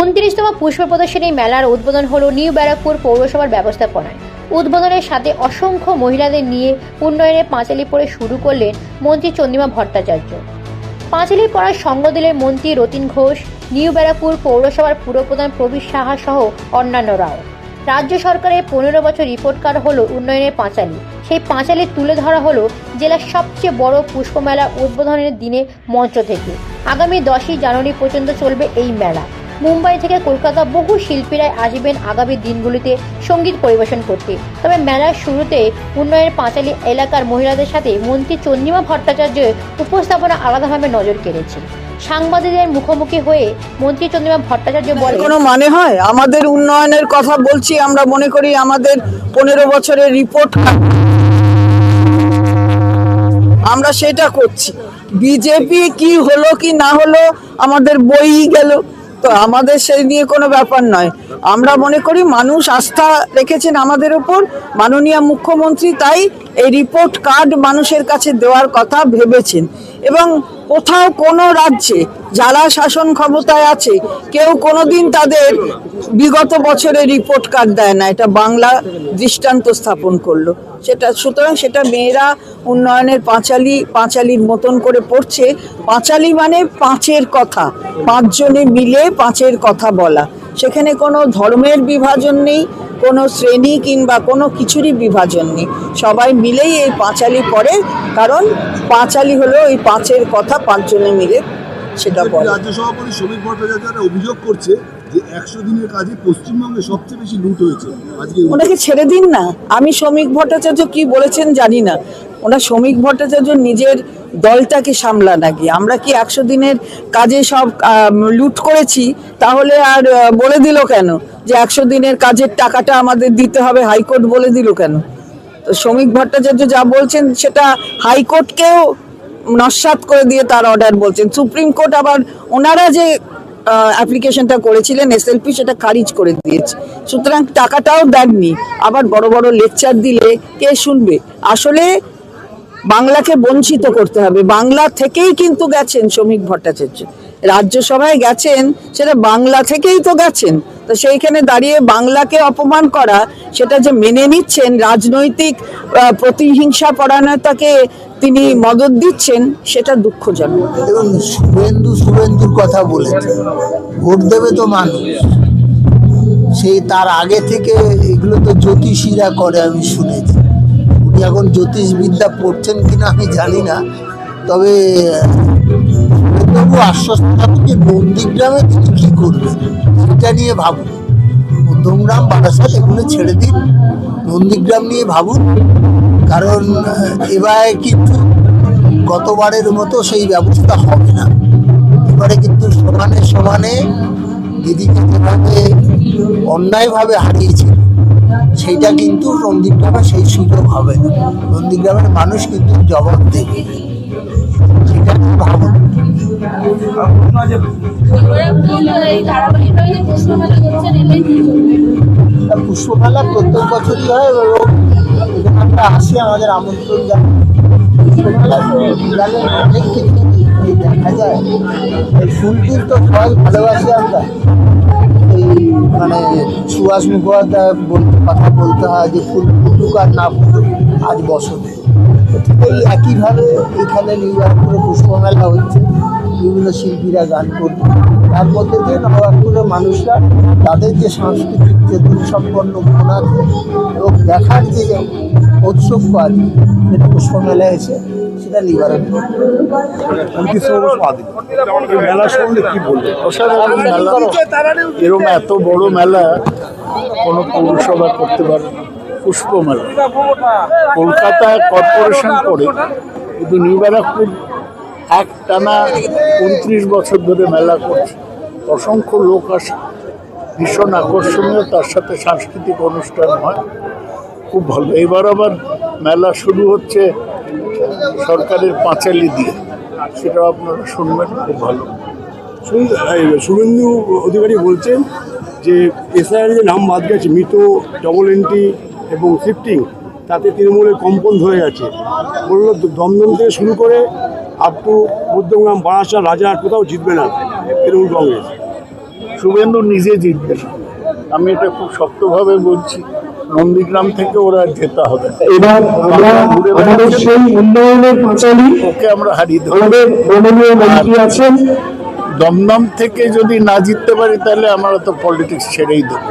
উনত্রিশতম পুষ্প প্রদর্শনী মেলার উদ্বোধন হল নিউ ব্যারাকপুর পৌরসভার ব্যবস্থাপনায়। উদ্বোধনের সাথে অসংখ্য মহিলাদের নিয়ে উন্নয়নের পাঁচালি পড়ে শুরু করলেন মন্ত্রী চন্দ্রিমা ভট্টাচার্য। পাঁচালি পড়ার সঙ্গ দিলেন মন্ত্রী রতিন ঘোষ, নিউ ব্যারাকপুর পৌরসভার পুরপ্রধান প্রবীর সাহা সহ অন্যান্যরাও। রাজ্য সরকারের পনেরো বছর রিপোর্ট কার্ড হলো উন্নয়নের পাঁচালী। সেই পাঁচালী তুলে ধরা হলো জেলার সবচেয়ে বড় পুষ্পমেলা উদ্বোধনের দিনে মঞ্চ থেকে। আগামী দশই জানুয়ারি পর্যন্ত চলবে এই মেলা। মুম্বাই থেকে কলকাতা বহু শিল্পীরাই আসবেন আগামী দিনগুলিতে সংগীত পরিবেশন করতে। তবে মেলার শুরুতে উন্নয়নের পাঁচালী এলাকার মহিলাদের সাথে মন্ত্রী চন্দ্রিমা ভট্টাচার্যের উপস্থাপনা আলাদাভাবে নজর কেড়েছে সাংবাদিকদের মুখোমুখি হয়ে মন্ত্রী চন্দ্রিমা ভট্টাচার্য বলে কোনো মানে হয়? আমাদের উন্নয়নের কথা বলছি আমরা মনে করি আমাদের পনেরো বছরের রিপোর্ট আমরা সেটা করছি। বিজেপি কি হলো কি না হলো আমাদের বই গেল। আমাদের সেই নিয়ে কোনো ব্যাপার নয়। আমরা মনে করি মানুষ আস্থা রেখেছেন আমাদের ওপর মাননীয় মুখ্যমন্ত্রী তাই এই রিপোর্ট কার্ড মানুষের কাছে দেওয়ার কথা ভেবেছেন। এবং কোথাও কোনো রাজ্যে যারা শাসন ক্ষমতায় আছে, কেউ কোনোদিন তাদের বিগত বছরের রিপোর্ট কার্ড দেয় না। এটা বাংলা দৃষ্টান্ত স্থাপন করল। সেটা, সুতরাং সেটা মেয়েরা উন্নয়নের পাঁচালি, পাঁচালির মতন করে পড়ছে। পাঁচালি মানে পাঁচের কথা। পাঁচজনে মিলে পাঁচের কথা বলা। সেখানে কোনো ধর্মের বিভাজন নেই। কোনো শ্রেণি কিংবা কোনো কিছুরই বিভাজন নেই। সবাই মিলেই এই পাঁচালি পড়ে কারণ পাঁচালি হলো ওই পাঁচের কথা পাঁচজনে মিলে সেটা বলে। রাজ্য সভাপতি শ্রমিক ভট্টাচার্য অভিযোগ করছে যে একশো দিনের কাজে পশ্চিমবঙ্গে সবচেয়ে বেশি লুট হয়েছে। আজকে ওনাকে ছেড়ে দিন না। আমি শ্রমিক ভট্টাচার্য কি বলেছেন জানি না। ওনার শ্রমিক ভট্টাচার্য নিজের দলটাকে সামলা নাকি আমরা কি একশো দিনের কাজে সব লুট করেছি? তাহলে আর বলে দিল কেন? যে একশো দিনের কাজের টাকাটা আমাদের দিতে হবে হাইকোর্ট বলে দিল কেন? তো শ্রমিক ভট্টাচার্য যা বলছেন সেটা হাইকোর্টকেও নস্বাত করে দিয়ে তার অর্ডার বলছেন। সুপ্রিম কোর্ট আবার ওনারা যে অ্যাপ্লিকেশনটা করেছিলেন এসএলপি সেটা খারিজ করে দিয়েছে। সুতরাং টাকাটাও দেননি। আবার বড় বড় লেকচার দিলে কে শুনবে? আসলে বাংলাকে বঞ্চিত করতে হবে। বাংলা থেকেই কিন্তু গেছেন শ্রমিক ভট্টাচার্য। রাজ্যসভায় গেছেন, সেটা বাংলা থেকেই তো গেছেন। তো সেইখানে দাঁড়িয়ে বাংলাকে অপমান করা, সেটা যে মেনে নিচ্ছেন, রাজনৈতিক প্রতিহিংসা পরায়ণতাকে তিনি মদত দিচ্ছেন, সেটা দুঃখজনক। এবং শুভেন্দু শুভেন্দুর কথা বলেছে, ভোট দেবে তো মানুষ। সেই তার আগে থেকে এগুলো তো জ্যোতিষীরা করে, আমি শুনেছি। উনি এখন জ্যোতিষবিদ্যা পড়ছেন কিনা আমি জানি না, তবে শুভেন্দুবাবু আশ্বস্ত যে নন্দীগ্রামে তিনি কী করবেন সেটা নিয়ে ভাবুন মধ্যমগ্রাম বারাসাত এগুলো ছেড়ে দিন। নন্দীগ্রাম নিয়ে ভাবুন। কারণ এবারে কিন্তু গতবারের মতো সেই ব্যবস্থা হবে না। এবারে কিন্তু সমানে সমানে দিদিকে যেভাবে অন্যায়ভাবে হারিয়েছিল সেইটা কিন্তু নন্দীগ্রামে সেই সুযোগ হবে না। নন্দীগ্রামের মানুষ কিন্তু জবাব দেবে। সেটা ভাবুন। পুষ্পমেলা প্রত্যেক বছরই হয় এবং আমরা আসি আমাদের আমন্ত্রণ জানাই। অনেক কিছু দেখা যায়। এই ফুল টুল তো সবাই ভালোবাসি আমরা। এই মানে সুভাষ মুখোপাধ্যায় বলতে কথা বলতে হয় যে ফুল ফুটুক আর না ফুটুক, আজ বসতে। এই একইভাবে এখানে নিউইয়র্কের পুষ্পমেলা হচ্ছে। বিভিন্ন শিল্পীরা গান করছে তার মধ্যে দিয়ে নবাবপুরের মানুষরা, তাদের যে সাংস্কৃতিক যে দুঃসম্পন্ন মন আছে এবং দেখার যে ঔৎসুক্য আছে সেটা পুষ্পমেলায় এসে সেটা নিবারণ মেলা বলব? এরকম এত বড় মেলা, কোনো পৌরসভা করতে পারে। পুষ্প মেলা কলকাতায় কর্পোরেশন করে, কিন্তু নিউ ব্যারাকপুর এক টানা উনত্রিশ বছর ধরে মেলা করছে। অসংখ্য লোক আসে। ভীষণ আকর্ষণীয়, তার সাথে সাংস্কৃতিক অনুষ্ঠান হয়। খুব ভালো। এবার আবার মেলা শুরু হচ্ছে সরকারের পাঁচালি দিয়ে। সেটাও আপনারা শুনবেন, খুব ভালো। শুভেন্দু অধিকারী বলছেন যে এসআইআর যে নাম বাদ গেছে, মৃত ডবল এন্ট্রি এবং শিফটিং তাতে তৃণমূলের কম্পন ধরে গেছে বলল দমদম থেকে শুরু করে আপ টু মধ্যমগ্রাম বারাসা রাজারহাট কোথাও জিতবে না তৃণমূল কংগ্রেস। শুভেন্দু নিজে জিতবে। না আমি এটা খুব শক্তভাবে বলছি। নন্দীগ্রাম থেকে ওরা যেতে হবে। এবার আমরা আমাদের সেই উন্নয়নের পাঁচালী ওকে আমরা হারিয়ে দেবো। আমাদের মাননীয় মন্ত্রী আছেন। দমদম থেকে যদি না জিততে পারি তাহলে আমরা তো পলিটিক্স ছেড়েই দেবো।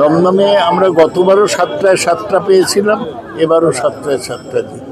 দমদমে আমরা গতবারও সাতটায় সাতটা পেয়েছিলাম এবারও সাতটায় সাতটা দিই